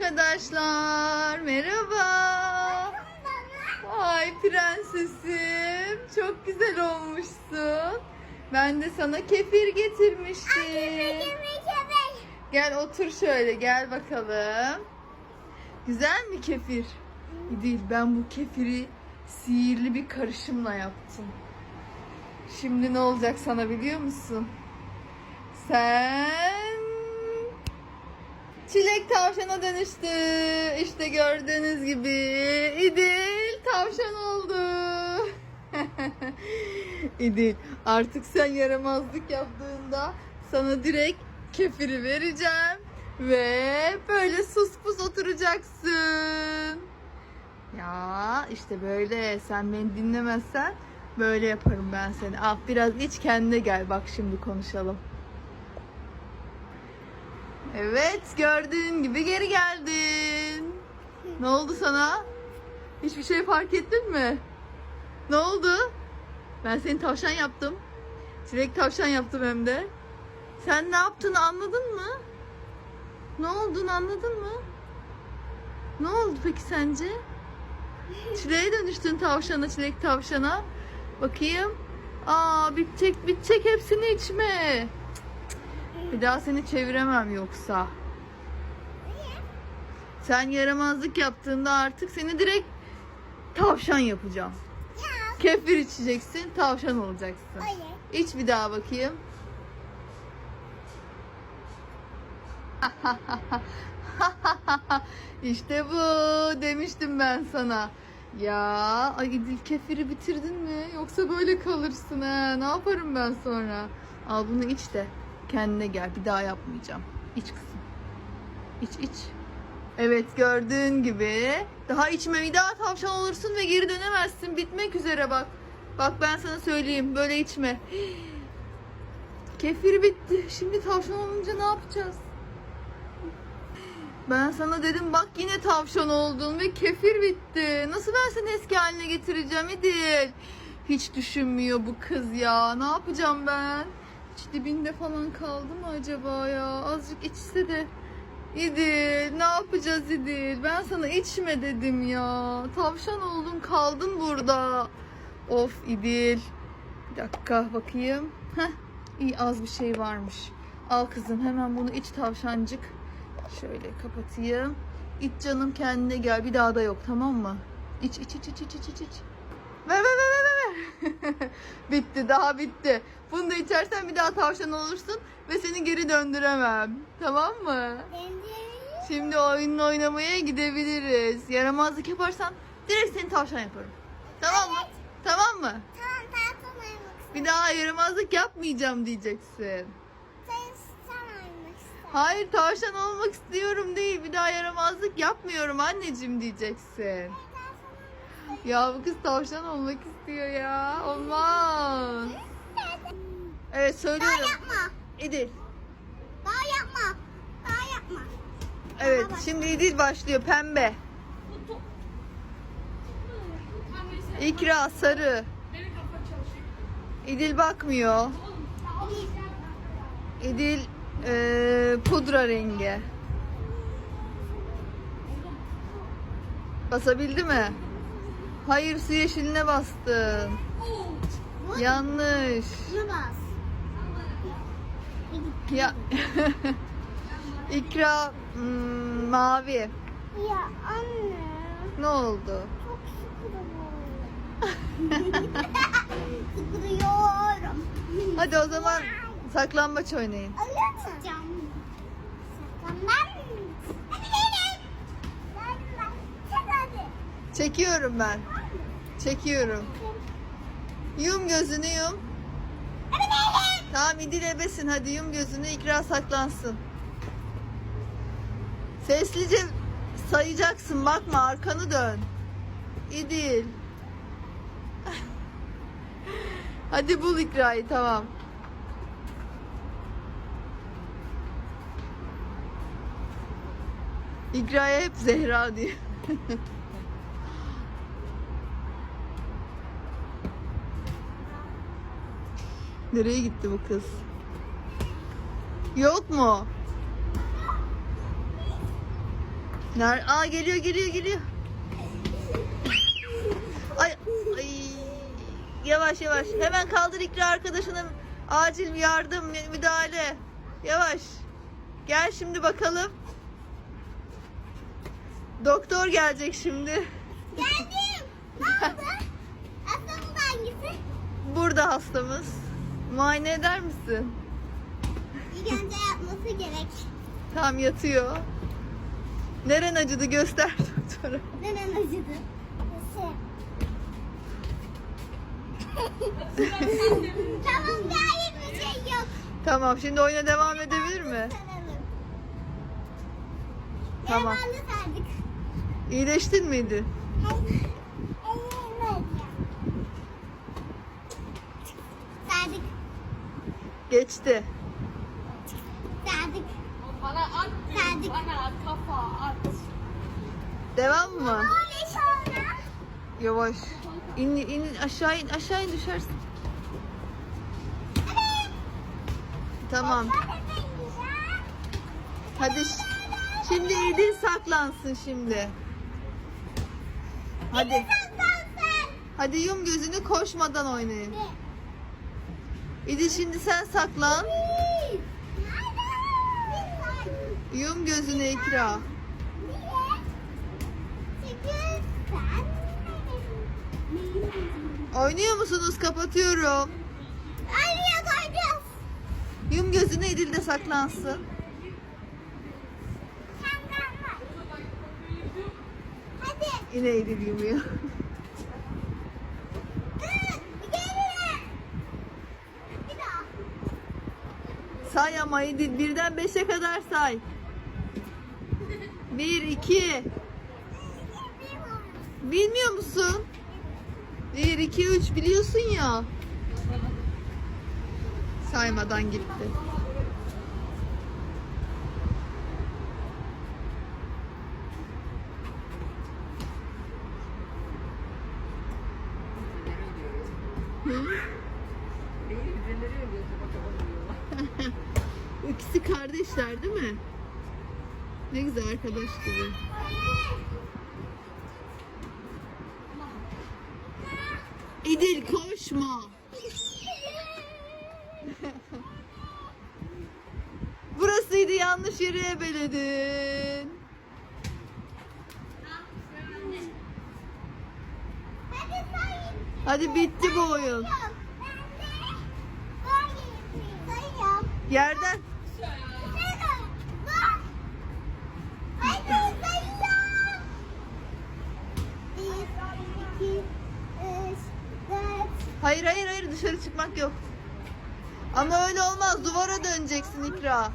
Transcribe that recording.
Arkadaşlar merhaba. Ay prensesim çok güzel olmuşsun. Ben de sana kefir getirmiştim. Gel otur şöyle gel bakalım. Güzel mi kefir? Değil ben bu kefiri sihirli bir karışımla yaptım. Şimdi ne olacak sana biliyor musun? Sen çilek tavşana dönüştü. İşte gördüğünüz gibi İdil tavşan oldu. İdil artık sen yaramazlık yaptığında sana direkt kefiri vereceğim ve böyle sus pus oturacaksın. Ya işte böyle sen beni dinlemezsen böyle yaparım ben seni. Ah biraz iç kendine gel bak şimdi konuşalım. Evet gördüğün gibi geri geldin. Ne oldu sana? Hiçbir şey fark ettin mi? Ne oldu? Ben seni tavşan yaptım. Çilek tavşan yaptım hem de. Sen ne yaptığını anladın mı? Ne olduğunu anladın mı? Ne oldu peki sence? Çileğe dönüştün tavşana, çilek tavşana. Bakayım. Aa bitecek bitecek hepsini içme. Bir daha seni çeviremem yoksa. Sen yaramazlık yaptığında artık seni direkt tavşan yapacağım. Kefir içeceksin, tavşan olacaksın. İç bir daha bakayım. işte bu demiştim ben sana. Ya ay İdil kefiri bitirdin mi? Yoksa böyle kalırsın ha. Ne yaparım ben sonra? Al bunu iç de kendine gel. Bir daha yapmayacağım. İç kızım. İç iç. Evet gördüğün gibi. Daha içme bir daha tavşan olursun ve geri dönemezsin. Bitmek üzere bak. Bak ben sana söyleyeyim. Böyle içme. Kefir bitti. Şimdi tavşan olunca ne yapacağız? Ben sana dedim bak yine tavşan oldun ve kefir bitti. Nasıl ben seni eski haline getireceğim İdil? Hiç düşünmüyor bu kız ya. Ne yapacağım ben? Hiç dibinde falan kaldı mı acaba ya? Azıcık içse de. İdil ne yapacağız İdil? Ben sana içme dedim ya. Tavşan oldun kaldın burada. Of İdil. Bir dakika bakayım. Heh, iyi az bir şey varmış. Al kızım hemen bunu iç tavşancık. Şöyle kapatayım. İç canım kendine gel. Bir daha da yok tamam mı? İç iç iç iç iç iç iç. iç. Ver ver. bitti daha bitti. Bunu da içersen bir daha tavşan olursun ve seni geri döndüremem. Tamam mı? Şimdi oyununu oynamaya gidebiliriz. Yaramazlık yaparsan direkt seni tavşan yaparım. Tamam mı? Tamam mı? Bir daha yaramazlık yapmayacağım diyeceksin. Hayır tavşan olmak istiyorum değil. Bir daha yaramazlık yapmıyorum anneciğim diyeceksin. Ya bu kız tavşan olmak istiyor ya. Olmaz. Evet Daha söylüyorum. yapma. İdil. Daha yapma. Daha yapma. Evet şimdi İdil başlıyor. Pembe. İkra sarı. İdil bakmıyor. İdil eee, pudra rengi. Basabildi mi? Hayır su yeşiline bastın. Yanlış. Bas. Ya İkra hmm, mavi. Ya anne. Ne oldu? Çok sıkılıyorum. Sıkılıyorum. Hadi o zaman saklambaç oynayın. Alıyor musun? Saklanmam. Hadi gelin. Hadi. Çek hadi. Çekiyorum ben. Çekiyorum. Yum gözünü yum. Tamam İdil ebesin hadi yum gözünü ikra saklansın. Seslice sayacaksın bakma arkanı dön. İdil. hadi bul ikrayı tamam. İkraya hep Zehra diyor. Nereye gitti bu kız? Yok mu? Ner Aa geliyor geliyor geliyor. Ay ay. Yavaş yavaş. Hemen kaldır İkra arkadaşının acil yardım müdahale. Yavaş. Gel şimdi bakalım. Doktor gelecek şimdi. Geldim. Ne oldu? Hastamız hangisi? Burada hastamız. Muayene eder misin? İlk önce yapması gerek. Tam yatıyor. Neren acıdı göster doktora. Neden acıdı? Tamam gayet bir şey yok. Tamam şimdi oyuna devam edebilir mi? Saralım. Tamam. Merhaba sardık. İyileştin miydi? Sardık. Geçti. Sardık. Bana at. Sardık. Bana at kafa at. Devam mı? Öyle sonra. Yavaş. İn, in aşağı in aşağı in düşersin. Evet. Tamam. Hadi şimdi İdil saklansın şimdi. Hadi. Hadi yum gözünü koşmadan oynayın. İdil şimdi sen saklan. Yum gözünü ikra. Oynuyor musunuz? Kapatıyorum. Yum gözünü İdil de saklansın. Yine İdil yumuyor. Geri. Bir daha. Say ama birden beşe kadar say. Bir, iki. Bilmiyor musun? Bir, iki, üç biliyorsun ya. Saymadan gitti. Hı? İkisi kardeşler değil mi? Ne güzel arkadaş gibi. İdil koşma. Burasıydı yanlış yere ebeledin. Hadi bitti bu oyun. Ben de sayıyorum. Yerden Sayıyorum. Bak. Hadi sayıyorum. Bir, iki, üç, dört. Hayır hayır hayır dışarı çıkmak yok. Ama öyle olmaz. Duvara döneceksin İkra.